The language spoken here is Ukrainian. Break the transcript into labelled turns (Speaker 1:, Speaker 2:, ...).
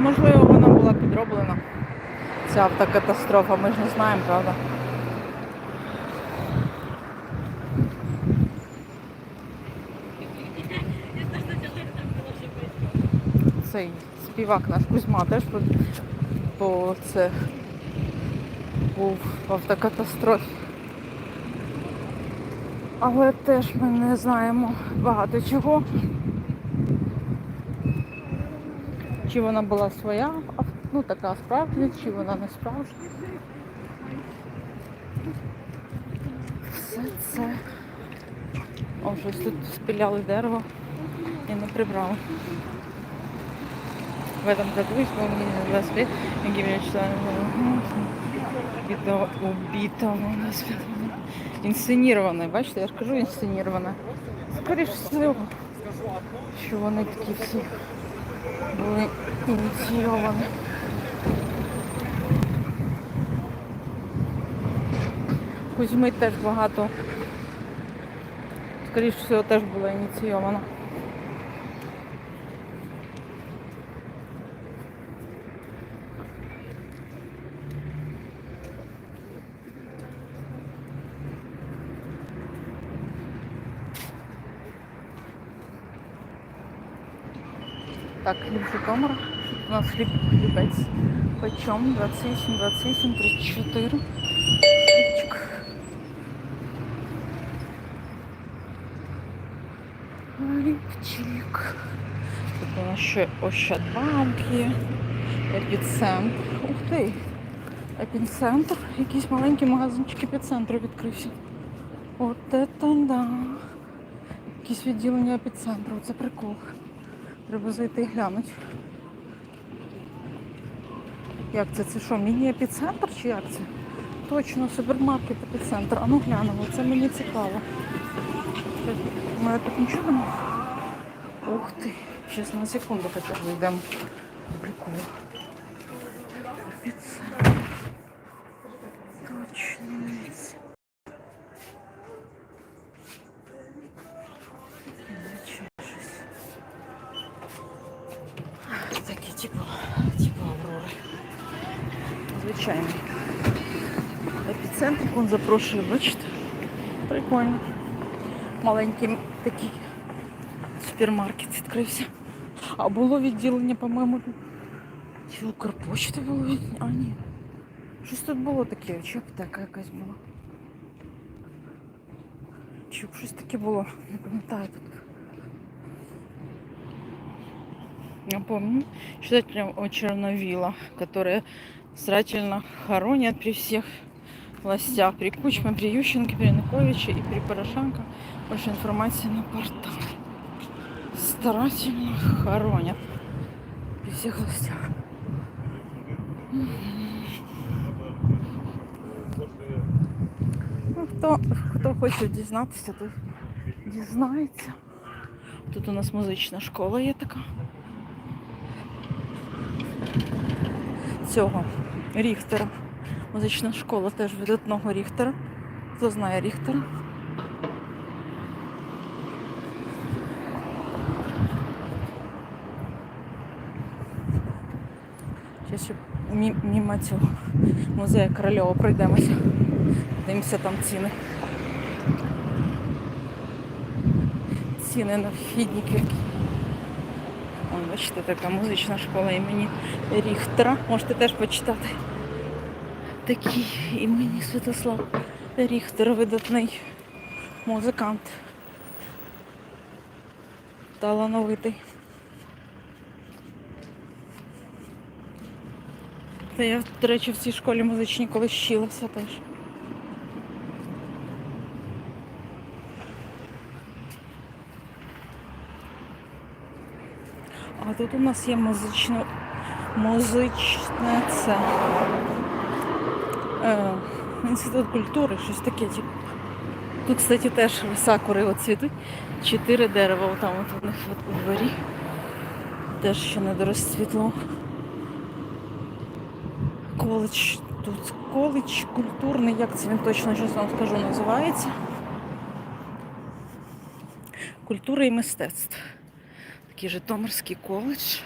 Speaker 1: Можливо, вона була підроблена. Ця автокатастрофа, ми ж не знаємо, правда? Цей співак наш Кузьма теж по це був в автокатастрофі. Але теж ми не знаємо багато чого. Чи вона була своя, ну така справжня, чи вона не справжня. Все це. О, щось тут спіляли дерево і не прибрали. В этом году исполнилось 20 лет гибели члена убитого, убитого на свет- Інсценірований, бачите, я ж кажу інсценірований. Скоріше всього, що вони такі всі були ініційовані. Кузьми теж багато. Скоріше всього, теж було ініційована. Так, хліб Житомира. У нас хліб хлібець. Почем? 28, 28, 34. Хлібчик. Хлібчик. Тут у нас ще Ощадбанк є. Епіцентр. Ух ти! Епіцентр. Якийсь маленький магазинчик епіцентру відкрився. От це да. Якісь відділення епіцентру. Це прикол. Треба зайти і глянути. Як це? Це що, міні-епіцентр чи як це? Точно, супермаркет епіцентр. А ну глянемо, це мені цікаво. Мене тут нічого немає. Ух ти. Зараз на секунду хоча б. Прикол. Епіцентр. Точно. Типу, типу Аврори. Звичайний. Епіцентр він запрошує, бачите? Прикольно. Маленький такий супермаркет відкрився. А було відділення, по-моєму, чи Укрпочти було відділення? А ні. Щось тут було таке, чи аптека якась була. Чи щось таке було, не пам'ятаю тут. Я помню, читателям о Черновила, которые старательно хоронят при всех властях, при Кучме, при Ющенко, при Януковиче и при Порошенко. Больше информации на портале. Старательно хоронят при всех властях. Ну, хто, хто хоче дізнатися, то дізнається. Тут у нас музична школа є така. Цього Ріхтера. Музична школа теж видатного Ріхтера. Хто знає Ріхтера? Зараз ще мі- мимо цього музею Корольова пройдемося. Дивимося там ціни. Ціни на вхідні квитки. Бачите, така музична школа імені Ріхтера. Можете теж почитати. Такий імені Святослав Ріхтер, видатний музикант. Талановитий. Та я, до речі, в цій школі музичній колись вчилася теж. Тут у нас є музичне, музичне. Е, інститут культури, щось таке. Тут, кстати, теж сакури цвітуть. Чотири дерева там от у них у дворі. Теж ще не дорозцвітло. Коледж. Тут коледж культурний, як це він точно щось вам скажу, називається. Культура і мистецтво. Житомирський коледж.